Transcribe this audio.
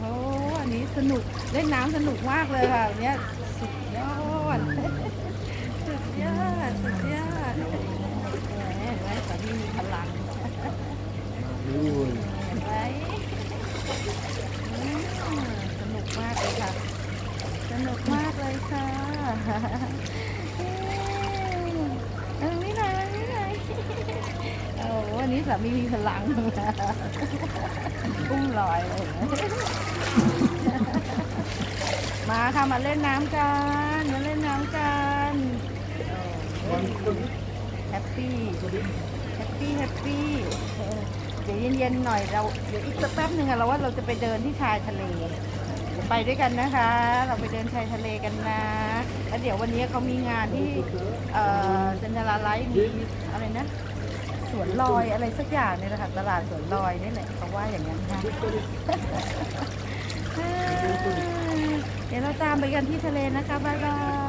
โอ้อันนี้สนุกเล่นน้ำสนุกมากเลยค่ะเนี้ยสุดยอดสุดยอดสุดยอดแหมเห็นไหมสามีมีพลังอุ้ยไหมอืมสนุกมากเลยค่ะ สนุกมากเลยค่ะเอ้ยไม่ไหนไม่ไหนโอ้โหวันนี้สามีมีพลังอุ้มลอยเลยเห็นไห มาค่ะมาเล่นน้ำกันมาเล่นน้ำกันแฮปปี้แฮปปี้แฮปปี้เดี๋ยวเย็นๆหน่อยเราเดี๋ยวอีกสักแป๊บหนึ่งอะเราว่าเราจะไปเดินที่ชายทะเลไปด้วยกันนะคะ เราไปเดินชายทะเลกันนะแล้วเดี๋ยววันนี้เขามีงานที่เอ่อเซนทรัลไลท์มีอะไรนะสวนลอยอะไรสักอย่างเนี่ยแหละค่ะตลาดสวนลอยนี่แหละเขาว่าอย่างนั้นค่ะ ไปกันที่ทะเลนะคะบ๊ายบาย